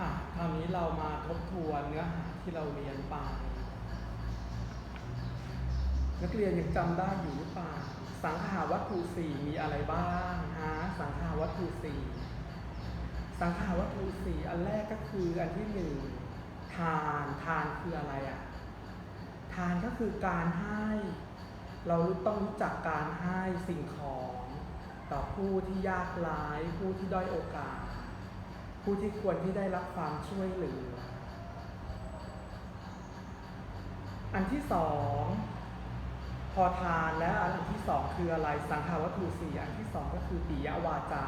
อะคราวนี้เรามาทบทวนเนื้อหาที่เราเรียนไป นักเรียนยังจำได้อยู่หรือเปล่า สังขาวัตถุสี่มีอะไรบ้างฮะสังขาวัตถุสี่สังขาวัตถุสี่อันแรกก็คืออันที่หนึ่งทานทานคืออะไรอะ่ะ ทานก็คือการให้ เราต้องรู้จักการให้สิ่งของ ต่อผู้ที่ยากไร้ผู้ที่ด้อยโอกาส ผู้ที่ควรที่ได้รับความช่วยเหลือ อันที่สองพอทานแล้วอันที่สองคืออะไรสังขารวัตถุสี่อันที่สองก็คือปิยวาจา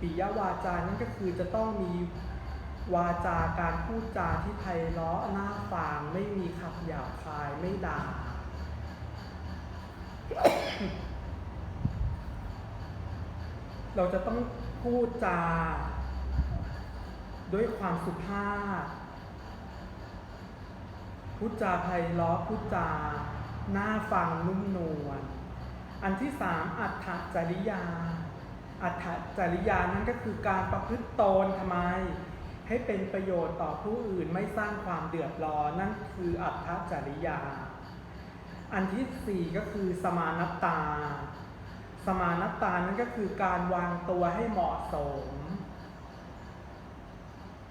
ปิยวาจานั่นก็คือจะต้องมีวาจาการพูดจาที่ไพเราะน่าฟังไม่มีคำหยาบคายไม่ด่าเราจะต้องพูดจา ด้วยความสุภาพ พูดจาไพเราะพูดจาหน่าฟังนุ่มนวล อันที่สามอัตถจริยา อัตถจริยานั่นก็คือการประพฤติตนทำไม ให้เป็นประโยชน์ต่อผู้อื่นไม่สร้างความเดือดร้อนนั่นคืออัตถจริยา อันที่สี่ก็คือสมานตา สมานตานั่นก็คือการวางตัวให้เหมาะสม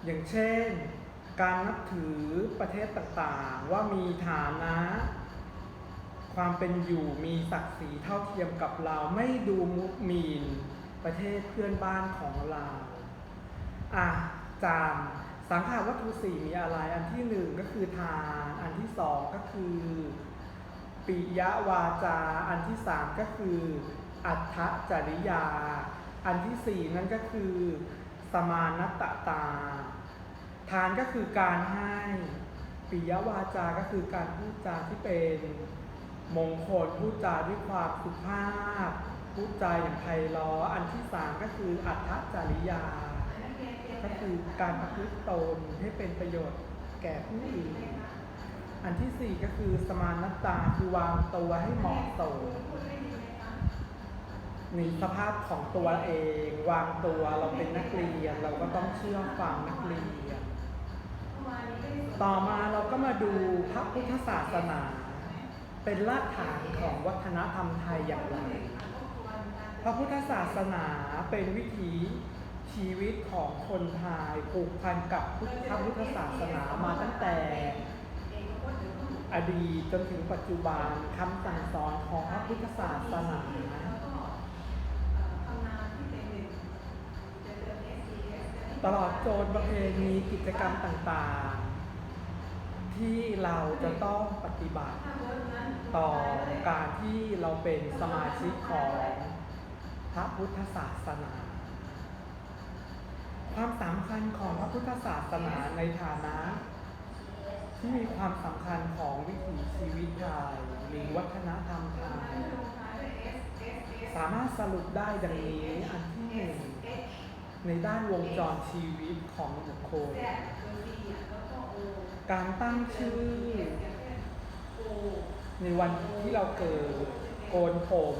อย่างเช่น การนับถือประเทศต่างๆ ว่ามีฐานะ ความเป็นอยู่มีศักดิ์ศรีเท่าเทียมกับเราไม่ดูมุกมีนประเทศเพื่อนบ้านของเราอะจามสังขารวัตถุสี่มีอะไร อันที่หนึ่งก็คือทาน อันที่สองก็คือปิยวาจา อันที่สามก็คือ อัฏฐจริยา อันที่สี่นั่นก็คือ สมานตตาานก็คือการให้ปิยวาจาก็คือการพูดจาที่เป็นมงคลพูดจาด้วยความสุภาพพูดจาอย่างไพเราะอันที่สามก็คืออัฏฐจริยา ก็คือการประพฤติตนให้เป็นประโยชน์แก่ผู้อื่นอันที่สี่ก็คือสมานตาคือวางตัวให้เหมาะสมในสภาพของตัวเอง วางตัวเราเป็นนักเรียน เราก็ต้องเชื่อฟังนักเรียน ต่อมาเราก็มาดูพระพุทธศาสนา เป็นรากฐานของวัฒนธรรมไทยอย่างไร พระพุทธศาสนาเป็นวิถีชีวิตของคนไทยผูกพันกับพุทธพุทธศาสนามาตั้งแต่อดีตจนถึงปัจจุบันคำสั่งสอนของพระพุทธศาสนาตลอดโจนประเพณีกิจกรรมต่างๆ ที่เราจะต้องปฏิบัติต่อการที่เราเป็นสมาชิกของพระพุทธศาสนา ความสำคัญของพระพุทธศาสนาในฐานะ ที่มีความสำคัญของวิถีชีวิตไทยหรือวัฒนธรรมไทยสามารถสรุปได้ดังนี้อันที่หนึ่งในด้านวงจรชีวิตของบุคคล การตั้งชื่อ ในวันที่เราเกิดโกนผม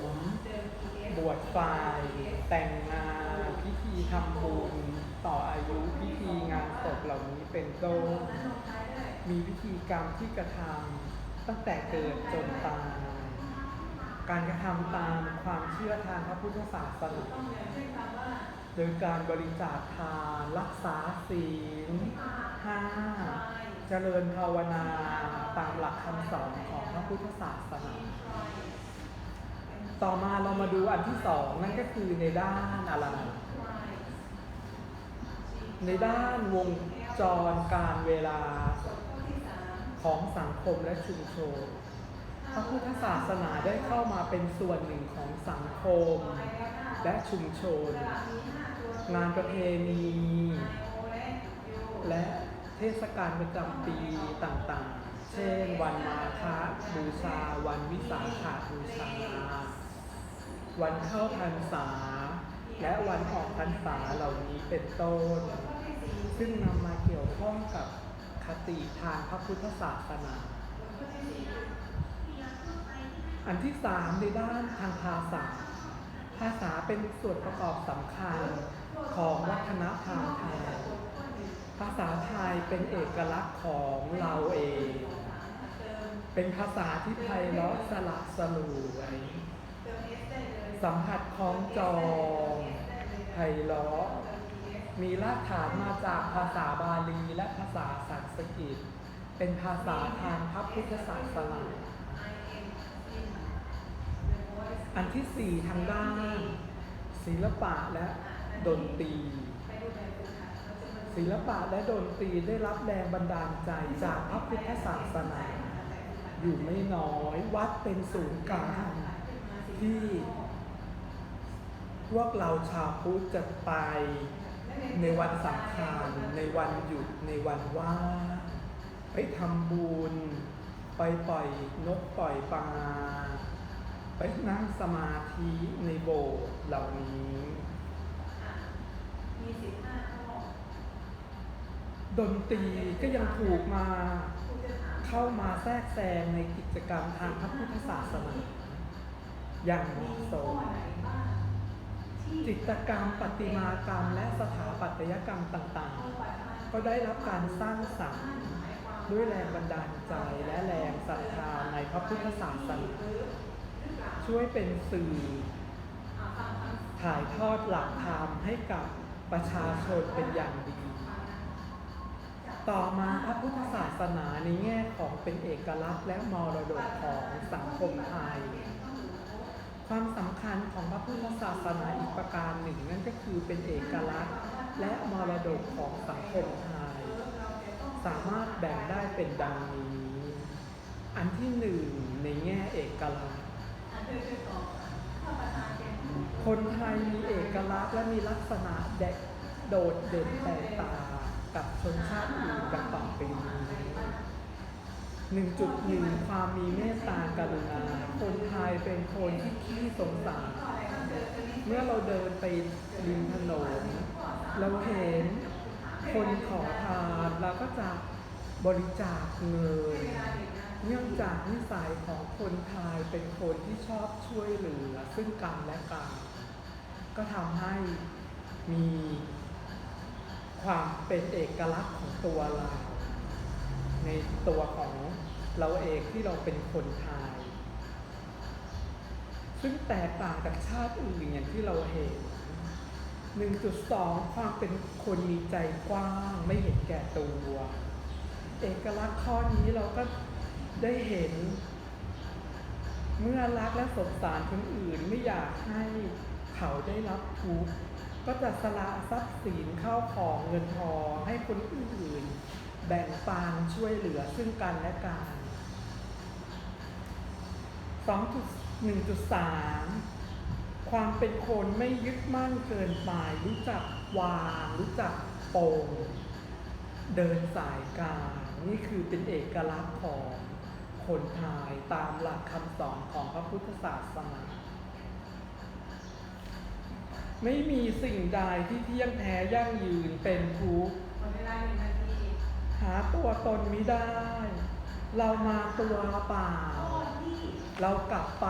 บวชไฟแต่งงานพิธีทำบุญต่ออายุพิธีงานศพเหล่านี้เป็นต้นมีพิธีกรรมที่กระทำตั้งแต่เกิดจนตายการกระทำตามความเชื่อทางพระพุทธศาสนาโดยการบริจาคทานรักษาศีลห้า เจริญภาวนาตามหลักคำสอนของพระพุทธศาสนา ต่อมาเรามาดูอันที่สองนั่นก็คือในด้านอะไรในด้านวงจรการเวลาของสังคมและชุมชนพระพุทธศาสนาได้เข้ามาเป็นส่วนหนึ่งของสังคมและชุมชน งานประเพณี และ ทศกาลประจำปีต่างๆ เช่น วันมาฆบูชา วันวิสาขบูชา วันเข้าพรรษา และวันออกพรรษาเหล่านี้เป็นต้น ซึ่งนำมาเกี่ยวข้องกับคติทางพระพุทธศาสนา อันที่สามในด้านทางภาษา ภาษาเป็นส่วนประกอบสำคัญของวัฒนธรรมไทยาษาไทยเป็นเอกลักษณ์ของเราเอง เป็นภาษาที่ไพเราะสละสลวยสัมผัสคล้องจองไพเราะมีรากฐานมาจากภาษาบาลีและภาษาสันสกฤตเป็นภาษาทางพระพุทธศาสนาอันที่สี่ทางด้านศิลปะและดนตรี ศิลปะและดนตรีได้รับแรงบันดาลใจจากพระพุทธศาสนา อยู่ไม่น้อยวัดเป็นศูนย์กลางที่ พวกเราชาวพุทธจะไปในวันสำคัญในวันหยุดในวันว่างไปทำบุญ ไปปล่อยนกปล่อยปลาไปนั่งสมาธิในโบสถ์เหล่านี้มีสิบห้า ดนตรีก็ยังถูกมาเข้ามาแทรกแซงในกิจกรรมทางพระพุทธศาสนาอย่างเหมีมาะสมจิตกรรมประติมากรรมและสถาปัตยกรรมต่างๆ ก็ได้รับการสร้างสรรค์ด้วยแรงบันดาลใจและแรงศรัทธาในพระพุทธศาสนาช่วยเป็นสื่อ ถ่ายทอดหลักธรรมให้กับประชาชนเป็นอย่างดี ต่อมาพระพุทธศาสนาในแง่ของเป็นเอกลักษณ์และมรดกของสังคมไทย ความสำคัญของพระพุทธศาสนาอีกประการหนึ่ง นั่นก็คือเป็นเอกลักษณ์ และมรดกของสังคมไทย สามารถแบ่งได้เป็นดังนี้ อันที่หนึ่งในแง่เอกลักษณ์คนไทยมีเอกลักษณ์และมีลักษณะเด็กโดดเด่นแตกต่าง กับชนชาติอื่นดังต่อไปนี้หนึ่งจุดหนึ่งความมีเมตตากรุณา คนไทยเป็นคนที่ขี้สงสาร เมื่อเราเดินไปริมถนนเราเห็นคนขอทานเราก็จะบริจาคเงิน เนื่องจากนิสัยของคนไทยเป็นคนที่ชอบช่วยเหลือ ซึ่งกันและกัน ก็ทำให้มี ความเป็นเอกลักษณ์ของตัวเรา ในตัวของเราเองที่เราเป็นคนไทย ซึ่งแตกต่างจากชาติอื่นอย่างที่เราเห็น 1.2 ความเป็นคนมีใจกว้างไม่เห็นแก่ตัว เอกลักษณ์ข้อนี้เราก็ได้เห็น เมื่อรักและสงสารคนอื่นไม่อยากให้เขาได้รับทุกข์ ก็จะสละทรัพย์สินเข้าของเงินทองให้คนอื่น แบ่งปันช่วยเหลือซึ่งกันและกัน 2.1.3 ความเป็นคนไม่ยึดมั่นเกินไปรู้จักวางรู้จักโปร่งเดินสายกลางนี่คือเป็นเอกลักษณ์ของคนไทยตามหลักคำสอนของพระพุทธศาสนา ไม่มีสิ่งใดที่เที่ยงแท้ยั่งยืนเป็นทุกข์หมดเวลาหนึ่งนาทีหาตัวตนไม่ได้ เรามาตัวเปล่าข้อที่เรากลับไป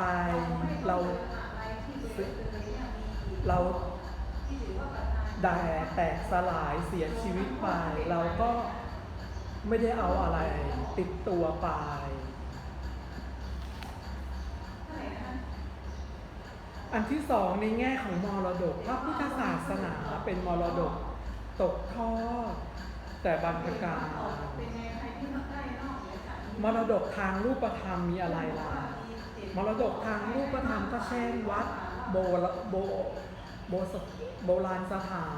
เรา อะไรที่เกิดเลยเนี่ยมีเรา ที่ถือว่าประธานแดแตกสลายเสียชีวิตไป เราก็ไม่ได้เอาอะไรติดตัวไป เท่าไหร่นะคะ อันที่สองในแง่ของมรดกพระพุทธศาสนาเป็นมรดกตกทอดแต่บรรพการเป็นไงใครที่มาใกล้นอกเหนือจากนี้มรดกทางรูปธรรมมีอะไรล่ะมรดกทางรูปธรรมก็เช่นวัดโบโบโบสโบราณสถา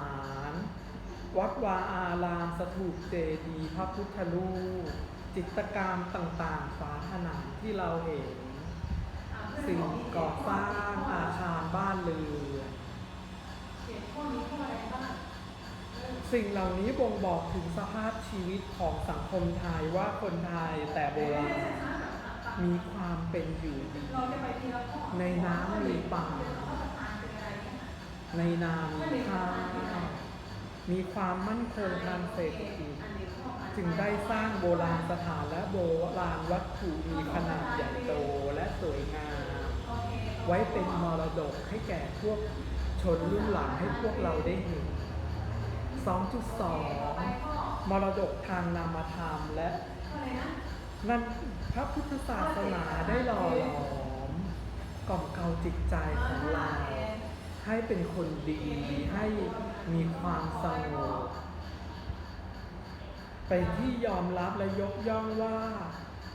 น วัดวาอารามสถูปเจดีย์พระพุทธรูปจิตรกรรมต่างๆฝาผนังที่เราเห็น สิ่งก่อสร้างอาคารบ้านเรือนเจ็ดข้อนี้ข้ออะไรบ้างเออสิ่งเหล่านี้บ่งบอกถึงสภาพชีวิตของสังคมไทยว่าคนไทยแต่โบราณมีความเป็นอยู่ดี ในน้ำมีปลาข้อประธานนอะไรเนี่ยในนามีข้าวมีความมั่นคงทางเศรษฐกิจอันเดียจึงได้สร้างโบราณสถานและโบราณวัตถุมีขนาดใหญ่โตและสวยงาม ไว้เป็นมรดกให้แก่พวกชนรุ่นหลังให้พวกเราได้เห็น 2.2 มรดกทางนามธรรมและนะนั่นพระพุทธศาสนาได้หล่อหลอมกล่อมเกลาจิตใจของเราให้เป็นคนดีให้มีความสงบเป็นที่ยอมรับและยกย่องว่า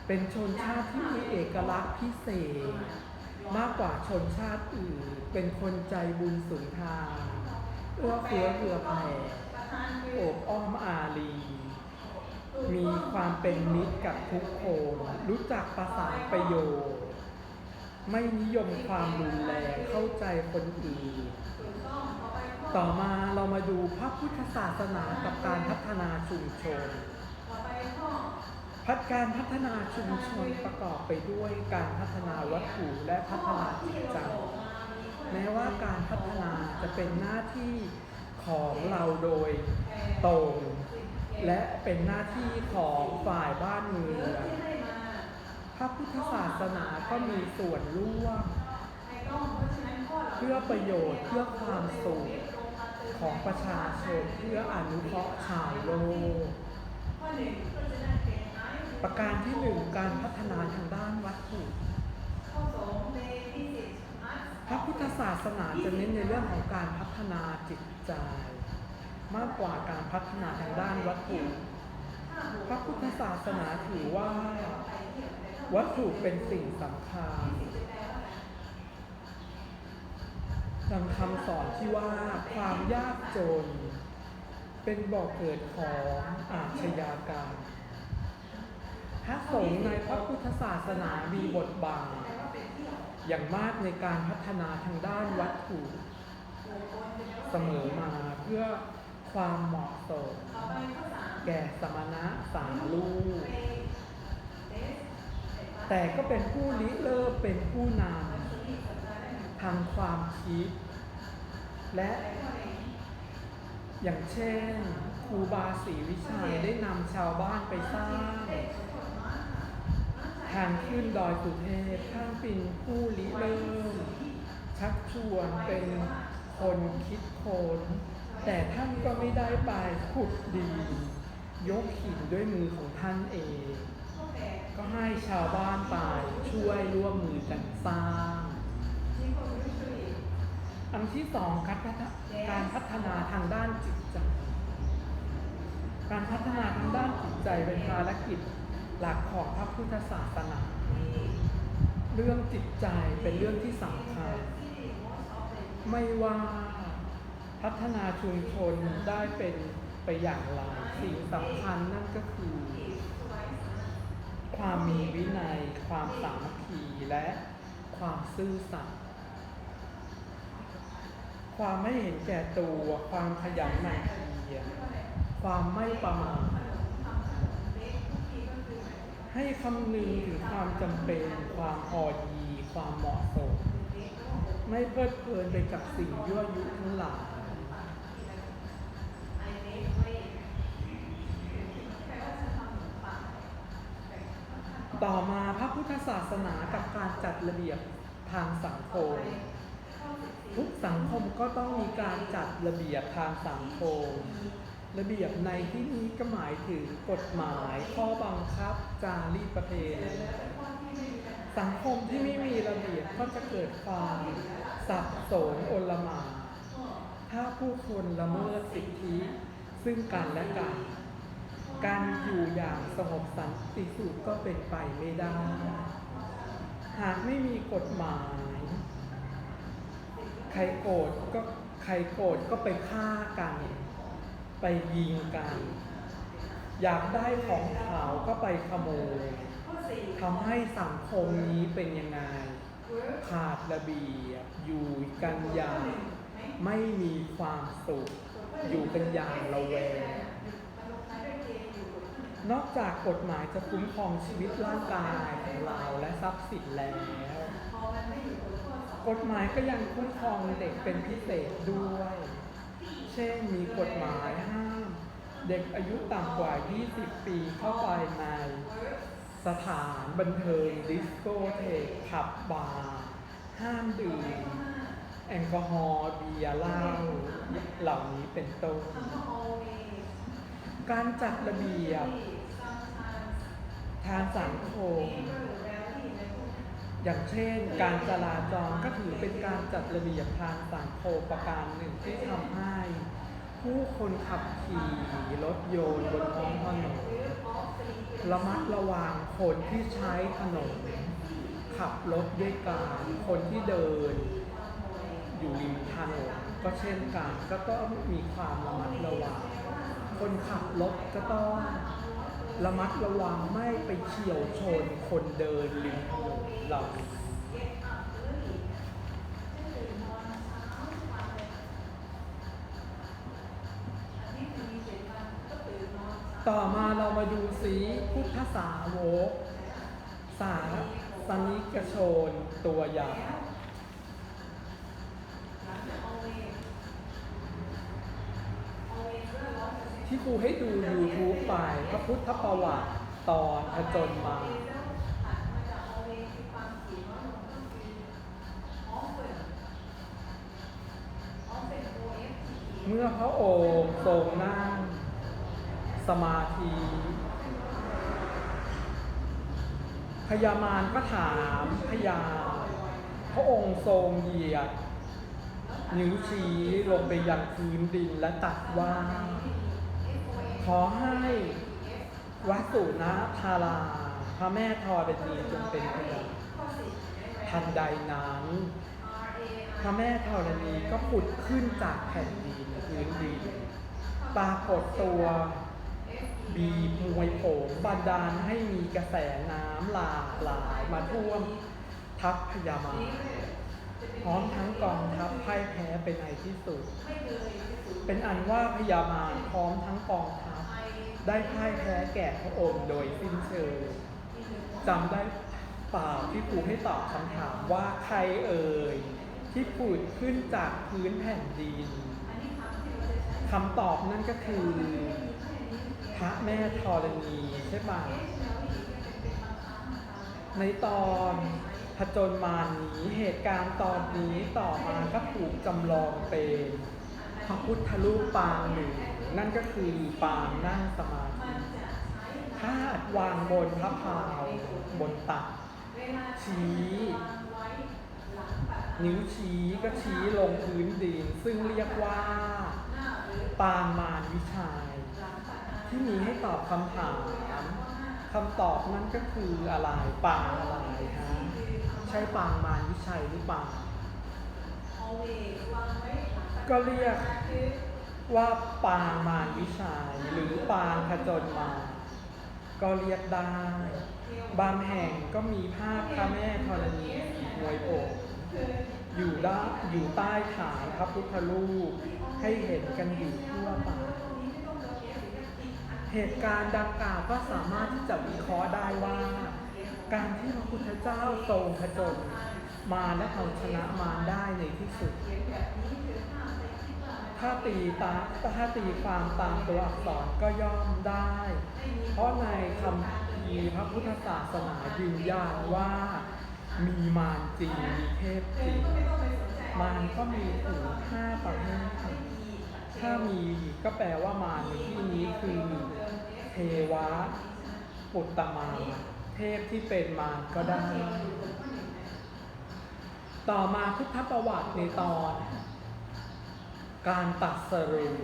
เป็นชนชาติที่มีเอกลักษณ์พิเศษ มากกว่าชนชาติอื่น เป็นคนใจบุญสุนทานเอื้อเฟื้อเผื่อแผ่อโอบอ้อมอารี มีความเป็นมิตรกับทุกคน รู้จักประสานประโยชน์ ไม่นิยมความรุนแรงเข้าใจคนอื่น ต่อมาเรามาดูพระพุทธศาสนากับการพัฒนาชุมชน พัฒการพัฒนาชุมชนประกอบไปด้วยการพัฒนาวัตถุและพัฒนาจิตใจแม้ว่าการพัฒนาจะเป็นหน้าที่ของเราโดยตรงและเป็นหน้าที่ของฝ่ายบ้านเมืองพระพุทธศาสนาก็มีส่วนร่วมเพื่อประโยชน์เพื่อความสุขของประชาชนเพื่ออนุเคราะห์ชาวโลก ประการที่หนึ่งการพัฒนาทางด้านวัตถุพระพุทธศาสนาจะเน้นในเรื่องของการพัฒนาจิตใจ มากกว่าการพัฒนาทางด้านวัตถุ พระพุทธศาสนาถือว่า วัตถุเป็นสิ่งสำคัญดังคำสอนที่ว่าความยากจน เป็นบ่อกเกิดของอาชญากรรมพ ระสงฆ์ในพระพุทธศาสนามีบทบาทอย่างมากในการพัฒนาทางด้านวัตถุเสมอมาเพื่อความเหมาะสม แก่สมณะสาลูกแต่ก็เป็นผู้ริเริ่มเป็นผู้นำทางความคิด และอย่างเช่นครูบาศรีวิชัยได้นำชาวบ้านไปสร้าง ทางขึ้นดอยสุเทพท่านเป็นผู้ริเริ่ม ชักชวนเป็นคนคิดค้นแต่ท่านก็ไม่ได้ไปขุดดี ยกหินด้วยมือของท่านเอง ก็ให้ชาวบ้านไปช่วยร่วมมือกันสร้างอันที่สองการพัฒการพัฒนาทางด้านจิตใจ การพัฒนาทางด้านจิตใจเป็นภารกิจ หลักของพระพุทธศาสนาเรื่องจิตใจเป็นเรื่องที่สำคัญ ไม่ว่าพัฒนาชุมชนได้เป็นไปอย่างไรสิ่งสำคัญนั่นก็คือ ความมีวินัย ความสามัคคีและความซื่อสัตย์ความไม่เห็นแก่ตัว ความขยันหมั่นเพียรความไม่ประมาท ให้คำนึงถึงความจำเป็น ความพอดี ความเหมาะสม ไม่เพลิดเพลินไปกับสิ่งยั่วยุทั้งหลายต่อมาพระพุทธศาสนากับการจัดระเบียบทางสังคม ทุกสังคมก็ต้องมีการจัดระเบียบทางสังคม ระเบียบในที่นี้ก็หมายถึงกฎหมายข้อบังคับจารีตประเพณีสังคมที่ไม่มีระเบียบก็จะเกิดความสับสนโอลหม่านถ้าผู้คนละเมิดสิทธิซึ่งกันและกันการอยู่อย่างสงบสันติสุขก็เป็นไปไม่ได้ หากไม่มีกฎหมาย ใครโกรธก็ใครโกรธก็ไปฆ่ากัน ไปยิงกัน อยากได้ของเขาก็ไปขโมยทำให้สังคมนี้เป็นยังไง ขาดระเบียบอยู่กันอย่างไม่มีความสุข อยู่กันอย่างระแวงนอกจากกฎหมายจะคุ้มครองชีวิตร่างกายของเราและทรัพย์สินแล้ว กฎหมายก็ยังคุ้มครองเด็กเป็นพิเศษด้วย ช่น มีกฎหมายห้ามเด็กอายุต่ำกว่า 20 ปีเข้าไปในสถานบันเทิงดิสโกเทกผับบาร์ห้ามดื่มแอลกอฮอล์เบียร์เหล้าเหล่านี้เป็นต้น การจัดระเบียบทางสังคม อย่างเช่น การจราจรก็ถือเป็นการจัดระเบียบทางสังคมประการหนึ่งที่ทำให้ ผู้คนขับขี่รถยนต์บนท้องถนนระมัดระวังคนที่ใช้ถนน ขับรถด้วยกันคนที่เดิน อยู่ริมถนนก็เช่นกันก็ต้องมีความระมัดระวัง คนขับรถก็ต้องระมัดระวังไม่ไปเฉี่ยวชนคนเดินริมถนน เราต่อมาเรามาดูสีพุทธสาวกสาสนิกชนตัวอย่างที่ครูให้ดู YouTube ไปพระพุทธประวัติตอนผจญมา เมื่อพระองค์ทรงนั่งสมาธิพญามารก็ถามพญาพระองค์ทรงเหยียด นิ้วชี้ลงไปยังพื้นดินและตัดว่า ขอให้วัสสุนะธาราพระแม่ธรณีจงเป็นพยานทันใดนั้น พระแม่ธรณีก็ผุดขึ้นจากแผ่นดินพื้นดินปรากฏตัวบีมวยโผมบันดาลให้มีกระแสน้ำหลากหลายมาท่วมทัพพญามารพร้อมทั้งกองทัพพ่ายแพ้เป็นในที่สุด เป็นอันว่าพญามารพร้อมทั้งกองทัพได้พ่ายแพ้แก่พระองค์โดยสิ้นเชิงจำได้เปล่าที่ครูให้ตอบคำถามว่าใครเอ่ย ที่ผุดขึ้นจากพื้นแผ่นดินคำตอบนั่นก็คือ พระแม่ธรณีใช่ปะในตอนผจญมานี้เหตุการณ์ตอนนี้ต่อมาก็ถูกจำลองเป็นพระพุทธรูปปางหนึ่งนั่นก็คือปางนั่งสมาธิพาดวางบนพระพายบนตักชี้ นิ้วชี้ก็ชี้ลงพื้นดิน ซึ่งเรียกว่า ปางมารวิชัยที่มีให้ตอบคำถามคำตอบนั่นก็คืออะไรปางอะไรฮะใช่ปางมารวิชัยหรือเปล่าก็เรียกว่าปางมารวิชัยหรือปางผจญมารก็เรียกได้ บางแห่งก็มีภาพพระแม่ธรณีมวยโอก อยู่ด้านอยู่ใต้ฐานพระพุทธรูปให้เห็นกันอยู่ทั่วไปเหตุการณ์ดังกล่าวก็สามารถที่จะวิเคราะห์ได้ว่า การที่พระพุทธเจ้าทรงผจญมาและเอาชนะมารได้ในที่สุด ถ้าตีตาถ้าตีความตามตัวอักษรก็ย่อมได้ เพราะในคำพีพระพุทธศาสนายืนยันว่า มีมารจริงมีเทพจริงมารก็มีถึงห้าประเภทถ้ามีก็แปลว่ามารในที่นี้คือเทวะปุตตมารเทพที่เป็นมารก็ได้ ต่อมาพุทธประวัติในตอนการตัดสรู้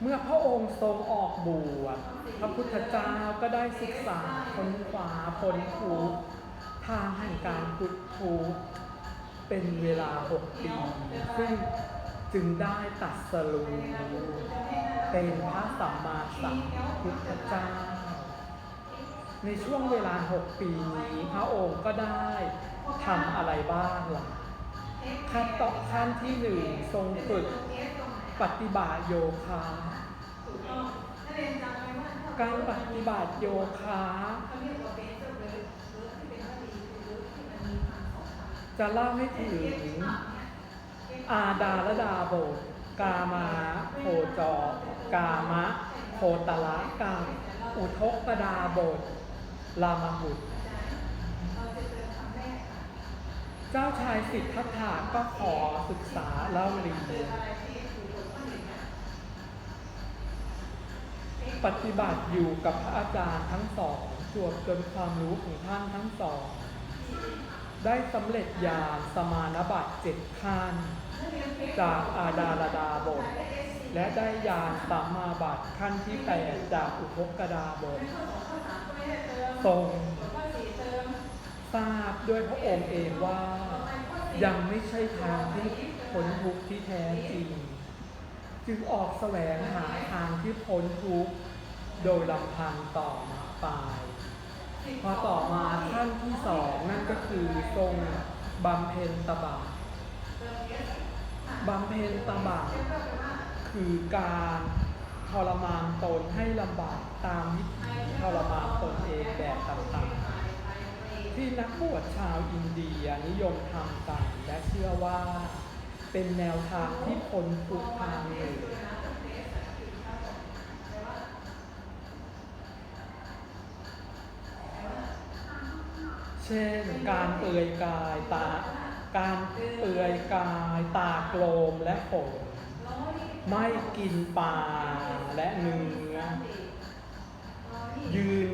เมื่อพระองค์ทรงออกบวชพระพุทธเจ้าก็ได้ศึกษาค้นคว้าพ้นทุกข์ ทางแห่งการพุทธทุกข์เป็นเวลาหกปีซึ่งจึงได้ตัดสรู้เป็นพระสัมมาสัมพุทธเจ้า ในช่วงเวลาหกปีนี้พระองค์ก็ได้ทำอะไรบ้างล่ะขั้นต่อขั้นที่หนึ่งทรงฝึกปฏิบัติโยคะการปฏิบัติโยคะ จะเล่าให้ถึงอาดาลดาโบกามาโคจรกามะโคตละกามอุทกปดาบทลามหุตเจ้าชายสิทธัตถะก็ขอศึกษาเล่าเรียนปฏิบัติอยู่กับพระอาจารย์ทั้งสองจวบจนความรู้ของท่านทั้งสอง ได้สำเร็จญาณสมานบัติเจ็ดขั้นจากอาดาลดาบท และได้ญาณสัมมาบัติขั้นที่แปดจากอุทกดาบททรงทราบด้วยพระองค์เองว่า ยังไม่ใช่ทางที่พ้นทุกข์ที่แท้จริง จึงออกแสวงหาทางที่พ้นทุกข์โดยลำพังต่อมาไป พอต่อมาท่านที่สองนั่นก็คือทรงบำเพ็ญตบะบำเพ็ญตบะคือการทรมานตนให้ลำบากตามวิถีทรมานตนเองแบบต่างๆ ที่นักบวชชาวอินเดียนิยมทำกันและเชื่อว่าเป็นแนวทางที่พ้นทุกทางหนึ่ง เช่น การเปลือยกายตา การเปลือยกายตาโกลมและฝนไม่กินปลาและเนื้อ ยืน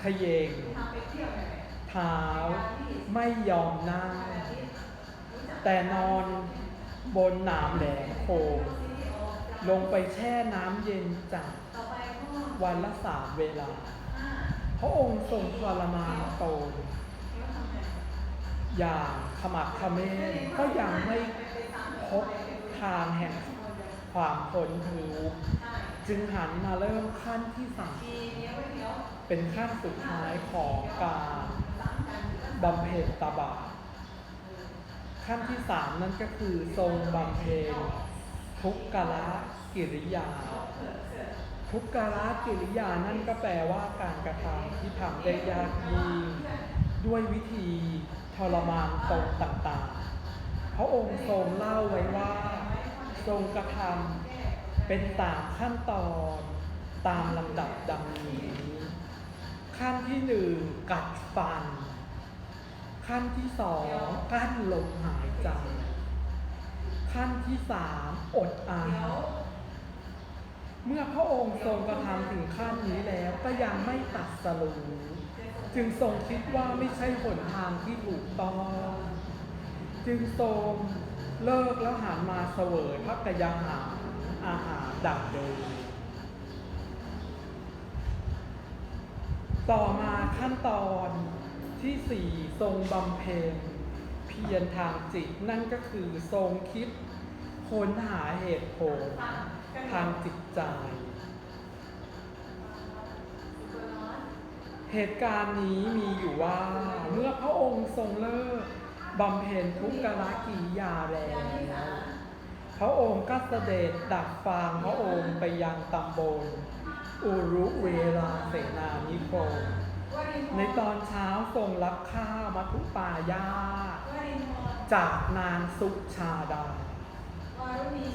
เขยงเท้าไม่ยอมนั่งแต่นอนบนหนามแหลมโคมลงไปแช่น้ำเย็นจัดวันละสามเวลา พระองค์ทรงทรมานตนอย่างขมักเขม้นก็ยังไม่พบทางแห่งความพ้นทุกข์จึงหันมาเริ่มขั้นที่สามเป็นขั้นสุดท้ายของการบำเพ็ญตบะขั้นที่สามนั่นก็คือทรงบำเพ็ญทุกขละกิริยา ทุกการะกิริยานั่นก็แปลว่าการกระทำที่ทำได้ยากยิ่งด้วยวิธีทรมานตนต่างๆ พระองค์ทรงเล่าไว้ว่า ทรงกระทำเป็นตามขั้นตอนตามลำดับดังนี้ขั้นที่หนึ่งกัดฟัน ขั้นที่สองกั้นลมหายใจ ขั้นที่สามอดอาหาร เมื่อพระองค์ทรงกระทำถึงขั้นนี้แล้วก็ยังไม่ตัดสรู้จึงทรงคิดว่าไม่ใช่หนทางที่ถูกต้อง จึงทรงเลิกแล้วหันมาเสวยพระกยาหารอาหารดังเดิมต่อมาขั้นตอนที่สี่ทรงบำเพ็ญเพียรทางจิตนั่นก็คือทรงคิดค้นหาเหตุผล ทางจิตใจ เหตุการณ์นี้มีอยู่ว่า เมื่อพระองค์ทรงเลิกบำเพ็ญทุกขละกิยาแล้วพระองค์ก็เสด็จดักฟางพระองค์ไปยังตำบลอุรุเวลาเสนานิคมในตอนเช้าทรงรับข้าวมัทุปายา จากนางสุชาดา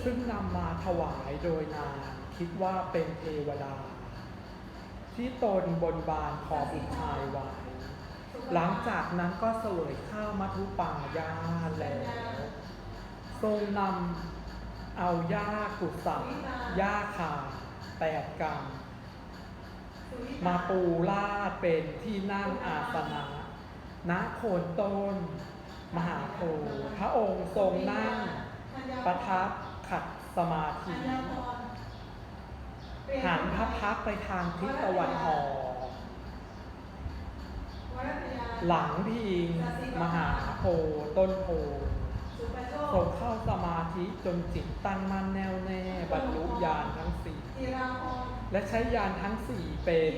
ซึ่งนำมาถวายโดยนางคิดว่าเป็นเทวดา ที่ตนบนบานขอบุตรชายไว้หลังจากนั้นก็เสวยข้าวมัทุปายาแล้ว ทรงนำเอาหญ้ากุสังหญ้าคาแปดกรรมมาปูลาดเป็นที่นั่งอาสนะณโคนต้น มหาโพธิ์พระองค์ทรงนั่ง ประทับขัดสมาธิ หันพระพักไปทางทิศตะวันออกหลังพิง มหาโพต้นโพธิ์ทรงเข้าสมาธิจนจิตตั้งมั่นแน่วแน่บรรลุญาณทั้งสี่และใช้ญาณทั้งสี่เป็น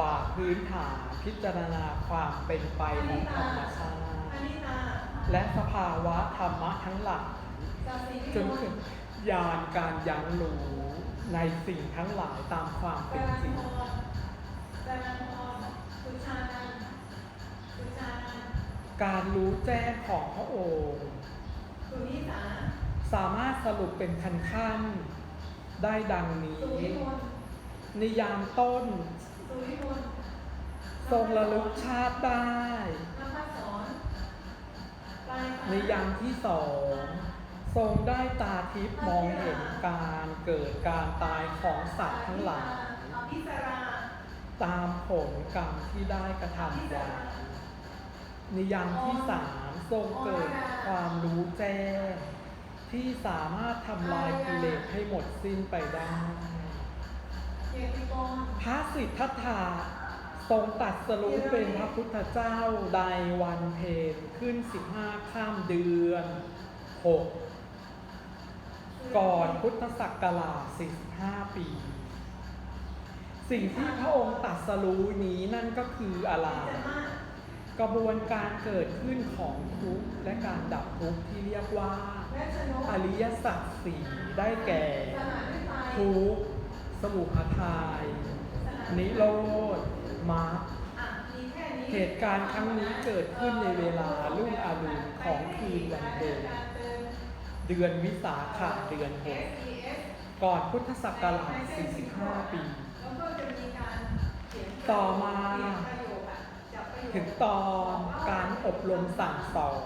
บาพื้นฐานพิจารณาความเป็นไปของธรรมชาติและสภาวะธรรมะทั้งหลาย จนถึงญาณการยั้งรู้ในสิ่งทั้งหลายตามความเป็นจริงการรู้แจ้งของพระองค์สามารถสรุปเป็นขั้นขั้นๆได้ดังนี้ในยามต้น ทรงระลึกชาติได้ในยามที่สอง ทรงได้ตาทิพย์มองเห็นการเกิดการตายของสัตว์ทั้งหลายตามผลกรรมที่ได้กระทำไว้ในยามที่สามทรงเกิดความรู้แจ้งที่สามารถทำลายกิเลสให้หมดสิ้นไปได้พระสิทธัตถะทรงตัดสรู้เป็นพระพุทธเจ้าในวันเพ็ญขึ้น15ข้ามเดือน6ก่ ก่อนพุทธศักราช 45 ปี สิ่งที่พระองค์ตรัดสรู้นี้นั่นก็คืออะไร กระบวนการเกิดขึ้นของทุกข์และการดับทุกข์ที่เรียกว่า อริยสัจสี่ได้แก่ ทุกข์สมุทัยนิโรธมรรคเหตุการณ์ครั้งนี้เกิดขึ้นในเวลารุ่งอรุณของคืนวันเพ็ญ เดือนวิสาขะเดือนหกก่อนพุทธศักราช 45ปีแล้วก็จะมีกาปี ต่อมา ถึงตอนการอบรมสั่งสอน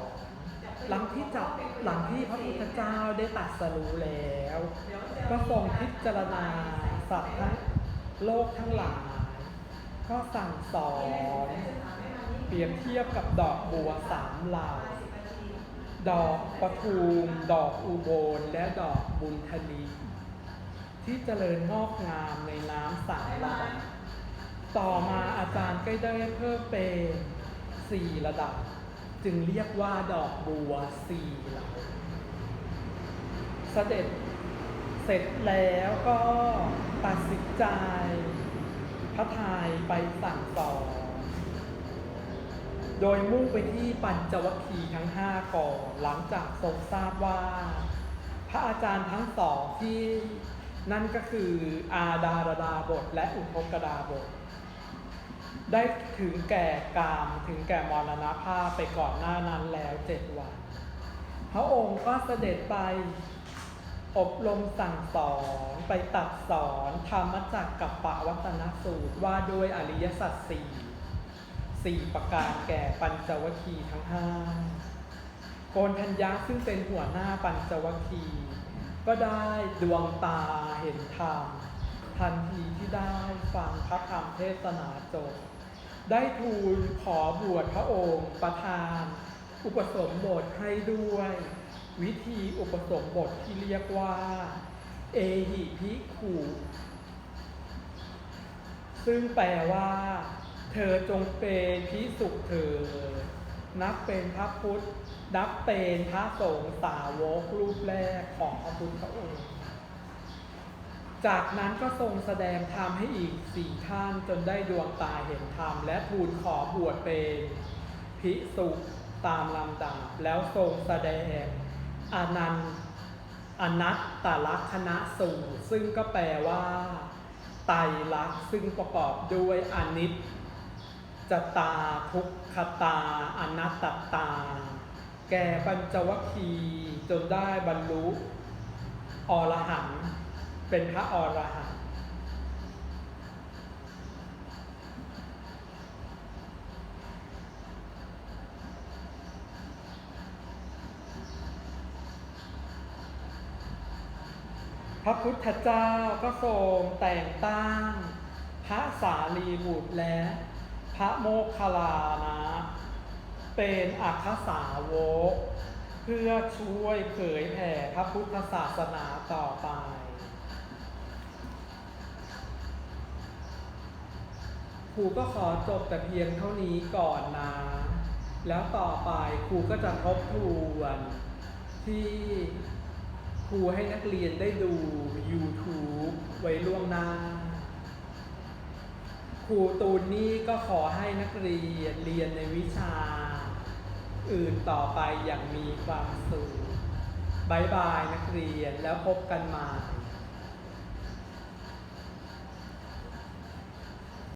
หลังที่จับหลังที่พระพุทธเจ้าได้ตัดสรู้แล้ว ก็ทรงพิจารณาสัตว์ทั้งโลกทั้งหลายก็สั่งสอน เปรียบเทียบกับดอกบัวสามเหล่า ดอกปทุมดอกอุบลและดอกบุญทนีที่เจริญงอกงามในน้ำสามระดับ ต่อมาอาจารย์ก็ได้เพิ่มเป็นสี่ระดับ จึงเรียกว่าดอกบัวสี่เหล่าเสด็จเสร็จแล้วก็ตัดสินใจพระทายไปสั่งสอน โดยมุ่งไปที่ปัญจวัคคีย์ทั้งห้าก่อนหลังจากทรงทราบว่า พระอาจารย์ทั้งสองที่นั่นก็คืออาดารดาบทและอุทกดาบท ได้ถึงแก่กามถึงแก่มรณภาพไปก่อนหน้านั้นแล้วเจ็ดวัน พระองค์ก็เสด็จไป อบรมสั่งสอนไปตัดสอนธรรมจักกับปวัตนสูตรว่าด้วยอริยสัจสี่ สี่ประการแก่ปัญจวัคคีย์ทั้งห้าโกนทัญญาซึ่งเป็นหัวหน้าปัญจวัคคีย์ก็ได้ดวงตาเห็นธรรมทันทีที่ได้ฟังพระธรรมเทศนาจบได้ทูลขอบวชพระองค์ประทาน อุปสมบทให้ด้วย วิธีอุปสมบทที่เรียกว่า เอหิภิขุซึ่งแปลว่า เธอจงเป็นพิสุขเธอ นับเป็นพระพุทธ นับเป็นพระสงฆ์สาวกรูปแรกของพระพุทธองค์ จากนั้นก็ทรงแสดงธรรมให้อีกสี่ท่านจนได้ดวงตาเห็นธรรม และทูลขอบวชเป็นภิกษุตามลำดับแล้วทรงแสดงอนันต์อนัตตลักษณะสูตรซึ่งก็แปลว่า ไตรลักษณ์ซึ่งประกอบด้วยอนิจ จตาทุกขตา อนัตตตา แก่ปัญจวัคคีจนได้บรรลุอรหันต์เป็นพระอรหันต์พระพุทธเจ้าก็ทรงแต่งตั้ง พระสารีบุตรและ พระโมคคัลลานะ เป็นอัคสาวก เพื่อช่วยเผยแผ่พระพุทธศาสนาต่อไปครูก็ขอจบแต่เพียงเท่านี้ก่อนนะ แล้วต่อไปครูก็จะทบทวนที่ครูให้นักเรียนได้ดู YouTube ไว้ล่วงหน้า ครูตูนนี่ก็ขอให้นักเรียนเรียนในวิชา อื่นต่อไปอย่างมีความสุขบายบายนักเรียนแล้วพบกันใหม่